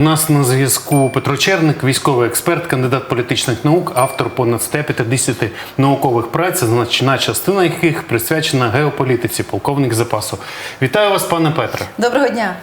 У нас на зв'язку Петро Черник, військовий експерт, кандидат політичних наук, автор понад 150 наукових праць, значна частина яких присвячена геополітиці, полковник запасу. Вітаю вас, пане Петре. Доброго дня.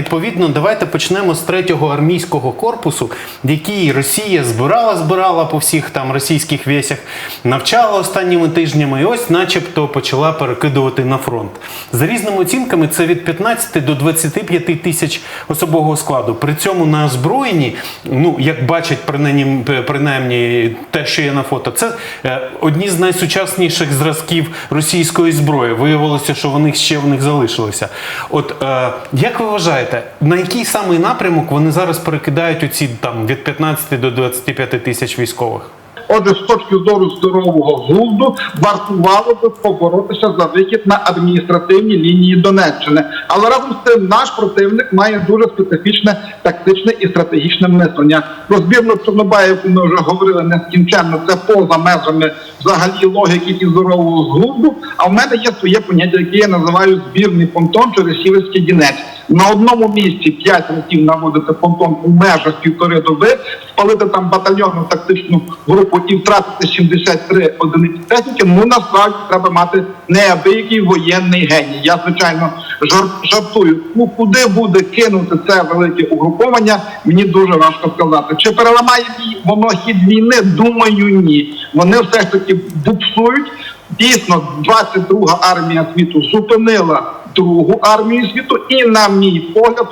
Відповідно, давайте почнемо з третього армійського корпусу, який Росія збирала, збирала по всіх там російських весях, навчала останніми тижнями, і ось, начебто, почала перекидувати на фронт. За різними оцінками, це від 15 до 25 тисяч особового складу. При цьому на озброєнні, ну як бачать принаймні, принаймні те, що є на фото, це е, одні з найсучасніших зразків російської зброї. Виявилося, що вони ще в них залишилися. От е, як ви вважаєте, на який самий напрямок вони зараз перекидають оці там від 15 до 25 тисяч військових? Отже, з точки зору здорового глузду вартувало би поборотися за вихід на адміністративні лінії Донеччини. Але разом з тим наш противник має дуже специфічне тактичне і стратегічне мислення. Про збірну Чорнобаївку ми вже говорили нескінченно. Це поза межами взагалі логіки і здорового глузду. А в мене є своє поняття, яке я називаю збірний понтон через сіверський дінець. На одному місці п'ять разів наводити понтон у межах півтори доби, спалити там батальйонну тактичну групу і втратити 73 одиниці техніки. Ну насправді треба мати неабиякий воєнний геній. Я звичайно жар- жартую. Ну куди буде кинути це велике угруповання? Мені дуже важко сказати. Чи переламає воно хід війни? Думаю, ні. Вони все ж таки буксують. Дійсно, 22 армія світу зупинила другу армію світу, і, на мій погляд,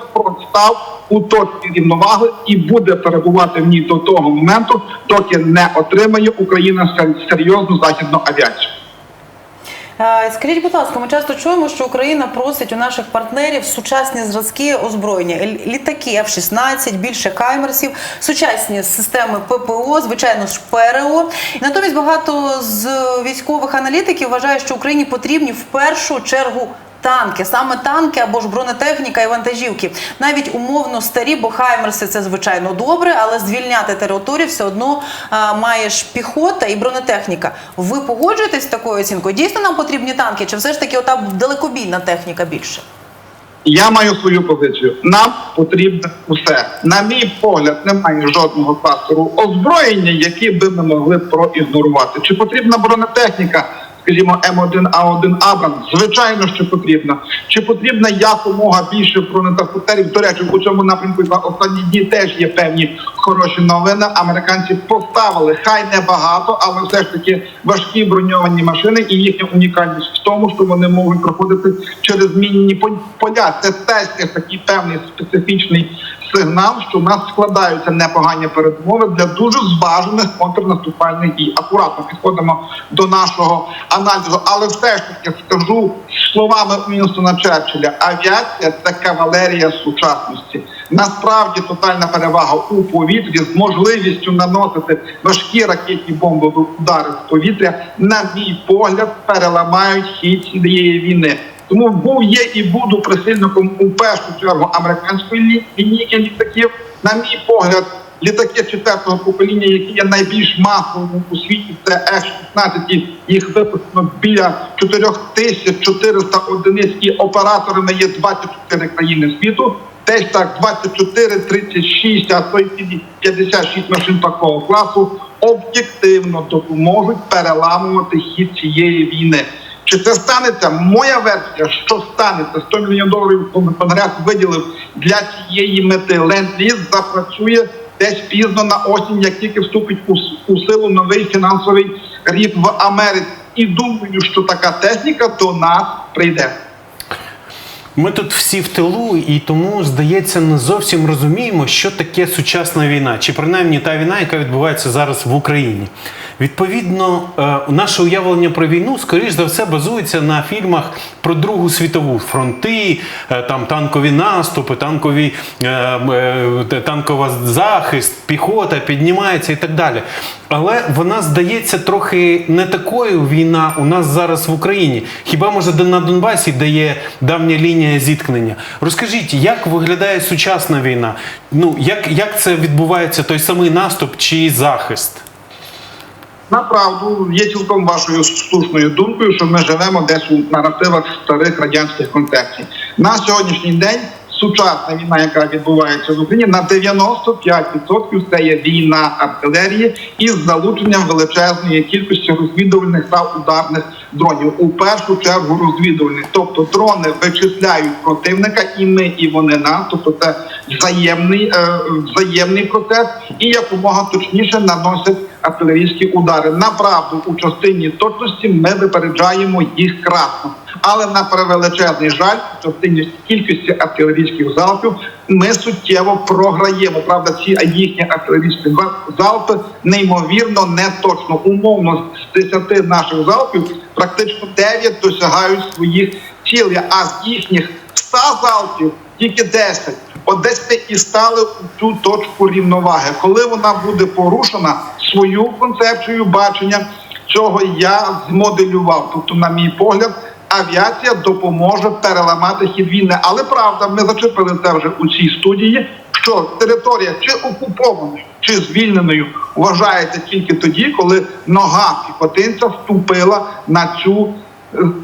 став у точці рівноваги і буде перебувати в ній до того моменту, доки не отримає Україна серйозну західну авіацію. Скажіть, будь ласка, ми часто чуємо, що Україна просить у наших партнерів сучасні зразки озброєння, літаки F-16, більше каймерсів, сучасні системи ППО, звичайно ж ПРО. Натомість багато з військових аналітиків вважають, що Україні потрібні в першу чергу. Танки, саме танки або ж бронетехніка і вантажівки, навіть умовно старі, бо хаймерси це звичайно добре, але звільняти територію все одно а, маєш піхота і бронетехніка. Ви погоджуєтесь з такою оцінкою? Дійсно нам потрібні танки, чи все ж таки ота далекобійна техніка більше? Я маю свою позицію. Нам потрібно усе. На мій погляд, немає жодного фактору озброєння, який би ми могли проігнорувати. Чи потрібна бронетехніка? Скажімо, М1А1 Абрам, звичайно, що потрібна. Чи потрібна якомога більше бронетранспортерів? До речі, у цьому напрямку за останні дні теж є певні хороші новини. Американці поставили хай не багато, але все ж таки важкі броньовані машини, і їхня унікальність в тому, що вони можуть проходити через мінні поля. Це теж такий певний специфічний сигнал, що в нас складаються непогані передмови для дуже зважених контрнаступальних дій. Акуратно підходимо до нашого аналізу, але все ж таки скажу словами Вінстона Черчилля: авіація це кавалерія сучасності. Насправді тотальна перевага у повітрі з можливістю наносити важкі ракетні бомбові удари з повітря, на мій погляд, переламають хід цієї війни. Тому був є і буду прихильником у першу чергу американської лі- лінійки літаків. На мій погляд, літаки четвертого покоління, які є найбільш масовими у світі, це F-16, їх випущено біля 4400 одиниць, і операторами є 24 країни світу. Десь так 24, 36, а то й 56 машин такого класу об'єктивно допоможуть переламувати хід цієї війни. Чи це станеться? Моя версія, що станеться 100 мільйонів доларів Конгрес виділив для цієї мети. Ленд-ліз запрацює десь пізно на осінь, як тільки вступить у, у силу новий фінансовий рік в Америці. І думаю, що така техніка до нас прийде. Ми тут всі в тилу, і тому, здається, не зовсім розуміємо, що таке сучасна війна, чи принаймні та війна, яка відбувається зараз в Україні. Відповідно, е, наше уявлення про війну, скоріш за все, базується на фільмах про Другу світову фронти, е, там танкові наступи, танкові е, танкова захист, піхота піднімається і так далі. Але вона здається трохи не такою війна у нас зараз в Україні. Хіба може на Донбасі, де є давня лінія зіткнення? Розкажіть, як виглядає сучасна війна? Ну як, як це відбувається той самий наступ чи захист? Направду є цілком вашою слушною думкою, що ми живемо десь у наративах старих радянських концепцій. На сьогоднішній день сучасна війна, яка відбувається в Україні, на 95% це є війна артилерії із залученням величезної кількості розвідувальних та ударних дронів. У першу чергу розвідувальних, тобто дрони вичисляють противника, і ми, і вони нас. Тобто це взаємний, е, взаємний процес, і якомога точніше наносять артилерійські удари. Направду у частині точності ми випереджаємо їх красно. Але на превеличезний жаль, в частині кількості артилерійських залпів ми суттєво програємо. Правда, ці їхні артилерійські залпи неймовірно неточно. Умовно з 10 наших залпів практично 9 досягають своїх цілей, а з їхніх 100 залпів тільки 10. От десь і стали у цю точку рівноваги. Коли вона буде порушена, свою концепцію бачення цього я змоделював. Тобто, на мій погляд, авіація допоможе переламати хід війни. Але правда, ми зачепили це вже у цій студії. Що територія чи окупованою, чи звільненою вважається тільки тоді, коли нога піхотинця вступила на цю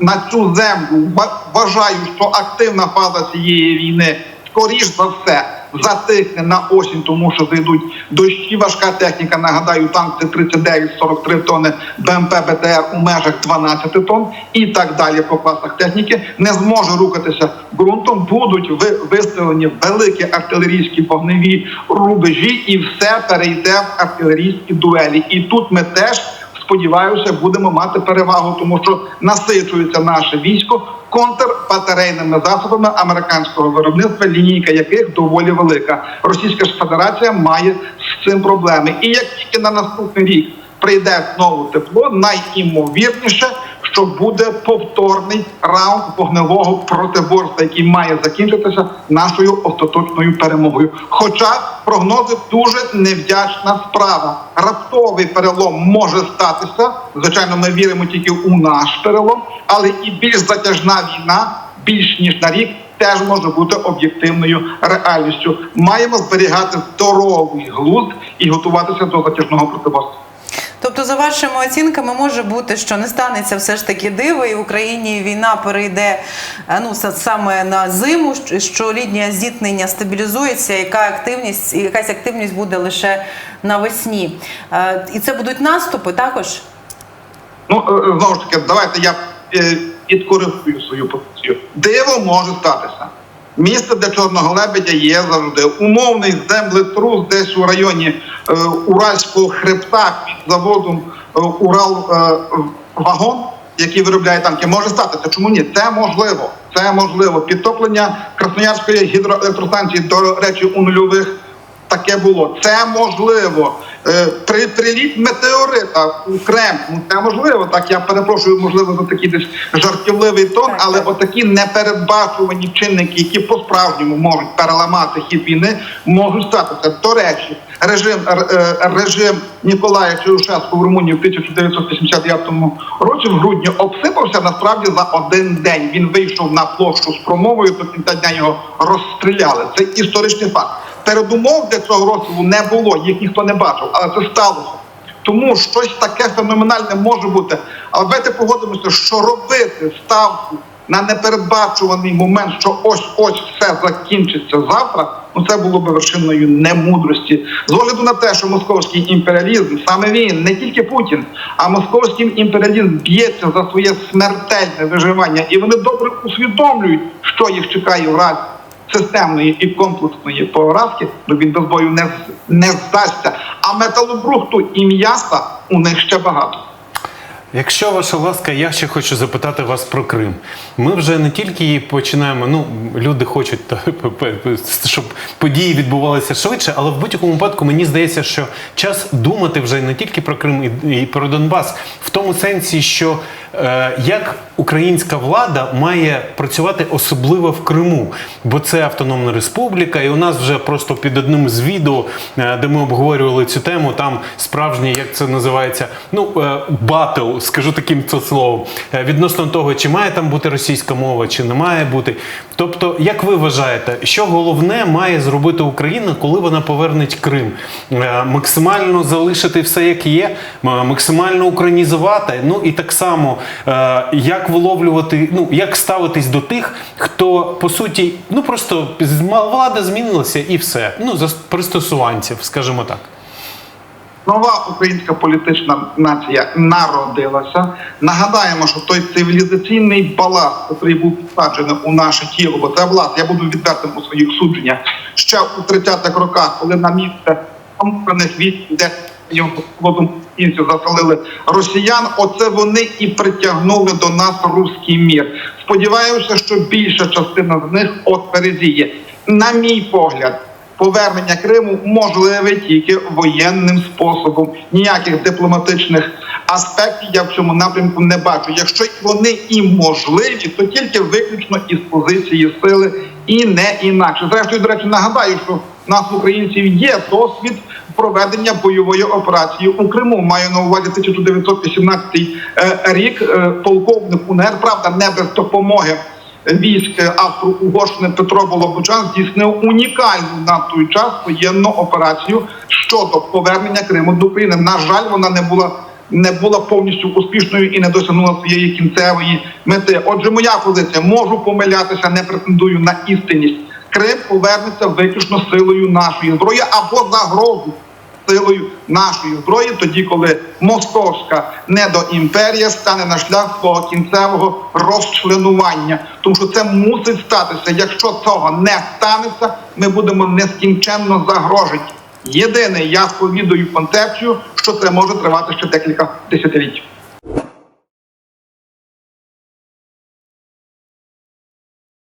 на цю землю. Ва- Вважаю, що активна фаза цієї війни скоріш за все затихне на осінь, тому що зайдуть дощі, важка техніка. Нагадаю, танк це 39-43 тонни, БМП БТР у межах 12 тонн і так далі по класах техніки. Не зможе рухатися ґрунтом. Будуть ви- виставлені великі артилерійські вогневі рубежі, і все перейде в артилерійські дуелі. І тут ми теж сподіваюся, будемо мати перевагу, тому що насичується наше військо контрбатарейними засобами американського виробництва, лінійка яких доволі велика. Російська ж Федерація має з цим проблеми. І як тільки на наступний рік прийде знову тепло, найімовірніше, що буде повторний раунд вогневого протиборства, який має закінчитися нашою остаточною перемогою. Хоча прогнози дуже невдячна справа. Раптовий перелом може статися. Звичайно, ми віримо тільки у наш перелом, але і більш затяжна війна, більш ніж на рік. Теж може бути об'єктивною реальністю. Маємо зберігати здоровий глузд і готуватися до затяжного протиборства. Тобто, за вашими оцінками, може бути, що не станеться все ж таки диво, і в Україні війна перейде е, ну саме на зиму, що- лінія зіткнення стабілізується, яка активність, і якась активність буде лише навесні. Е, І це будуть наступи також. Ну е, знову ж таки, давайте я підкоригую свою позицію. Диво може статися. Місце для чорного лебедя є завжди. Умовний землетрус десь у районі е, Уральського хребта під заводом е, Урал е, вагон, який виробляє танки, може статися. Чому ні? Це можливо. Це можливо. Підтоплення Красноярської гідроелектростанції, до речі, у нульових таке було. Це можливо. Е, При приліт метеорита у Кремль, ну це можливо. Так я перепрошую, можливо, за такий десь жартівливий тон, але отакі непередбачувані чинники, які по-справжньому можуть переламати хід війни, можуть статися. До речі, режим е, режим Ніколая Чаушеску в Румунії в 1989 році в грудні обсипався насправді за один день. Він вийшов на площу з промовою. До кінця дня його розстріляли. Це історичний факт. Передумов для цього розстрілу не було, їх ніхто не бачив, але це сталося. Тому щось таке феноменальне може бути. Але давайте погодимося, що робити ставку на непередбачуваний момент, що ось ось все закінчиться завтра. Ну це було би вершиною немудрості. З огляду на те, що московський імперіалізм, саме він, не тільки Путін, а московський імперіалізм б'ється за своє смертельне виживання, і вони добре усвідомлюють, що їх чекає в разі системної і комплексної поразки, то він без бою не, не здасться. А металобрухту і м'яса у них ще багато. Якщо ваша ласка, я ще хочу запитати вас про Крим. Ми вже не тільки починаємо. Ну, люди хочуть, щоб події відбувалися швидше, але в будь-якому випадку мені здається, що час думати вже не тільки про Крим і, про Донбас, в тому сенсі, що як українська влада має працювати особливо в Криму, бо це автономна республіка, і у нас вже просто під одним з відео, е, де ми обговорювали цю тему, там справжній, як це називається, ну е, батл, скажу таким це словом, е, відносно того, чи має там бути російська мова, чи не має бути. Тобто, як ви вважаєте, що головне має зробити Україна, коли вона поверне Крим? Е, Максимально залишити все як є, максимально українізувати. Ну і так само е, як виловлювати, ну як ставитись до тих, хто по суті, ну просто влада змінилася і все. Ну за пристосуванців, скажімо так. Нова українська політична нація народилася. Нагадаємо, що той цивілізаційний баласт, який був посаджений у наше тіло, бо це власне, я буду відвертим у своїх судженнях ще у 30-х роках, коли на місце військ, де холодом кінцю заселили росіян. Оце вони і притягнули до нас руський мір. Сподіваюся, що більша частина з них от перезіє. На мій погляд. Повернення Криму можливе тільки воєнним способом. Ніяких дипломатичних аспектів я в цьому напрямку не бачу. Якщо вони і можливі, то тільки виключно із позиції сили і не інакше. Зрештою, до речі, нагадаю, що в нас українців є досвід проведення бойової операції у Криму. Маю на увазі 1918 е, рік. Е, Полковник УНР, правда, не без допомоги військ Австро-Угорщини Петро Болобучан здійснив унікальну на той час воєнну операцію щодо повернення Криму до України. На жаль, вона не була. Не була повністю успішною і не досягнула своєї кінцевої мети. Отже, моя позиція можу помилятися, не претендую на істинність. Крим повернеться виключно силою нашої зброї або загрозу силою нашої зброї, тоді коли московська недоімперія стане на шлях свого кінцевого розчленування. Тому що це мусить статися. Якщо цього не станеться, ми будемо нескінченно загрожені. Єдине, я сповідую концепцію, що це може тривати ще декілька десятиліть.